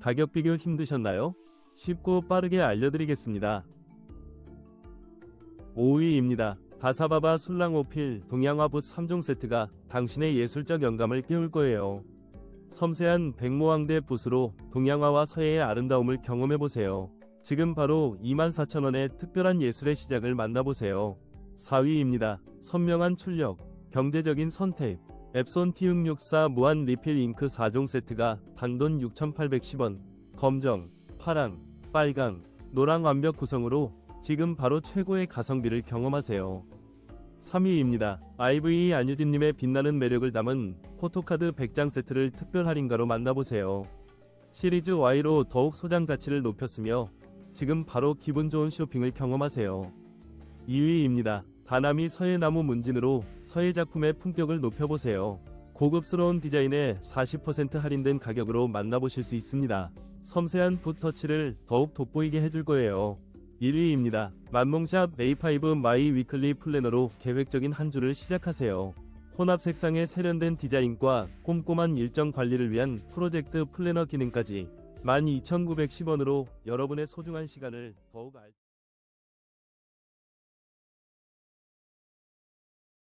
가격 비교 힘드셨나요? 쉽고 빠르게 알려드리겠습니다. 5위입니다. 다사바바 술랑 오필 동양화붓 3종 세트가 당신의 예술적 영감을 깨울 거예요. 섬세한 백모왕대 붓으로 동양화와 서예의 아름다움을 경험해보세요. 지금 바로 24,000원의 특별한 예술의 시작을 만나보세요. 4위입니다. 선명한 출력, 경제적인 선택, 앱손 T664 무한 리필 잉크 4종 세트가 단돈 6,810원, 검정, 파랑, 빨강, 노랑 완벽 구성으로 지금 바로 최고의 가성비를 경험하세요. 3위입니다. IVE 안유진님의 빛나는 매력을 담은 포토카드 100장 세트를 특별 할인가로 만나보세요. 시리즈 Y로 더욱 소장 가치를 높였으며 지금 바로 기분 좋은 쇼핑을 경험하세요. 2위입니다. 다나미 서예나무 문진으로 서예 작품의 품격을 높여보세요. 고급스러운 디자인에 40% 할인된 가격으로 만나보실 수 있습니다. 섬세한 붓터치를 더욱 돋보이게 해줄 거예요. 1위입니다. 만몽샵 A5 마이 위클리 플래너로 계획적인 한 주를 시작하세요. 혼합 색상의 세련된 디자인과 꼼꼼한 일정 관리를 위한 프로젝트 플래너 기능까지 12,910원으로 여러분의 소중한 시간을 더욱 알...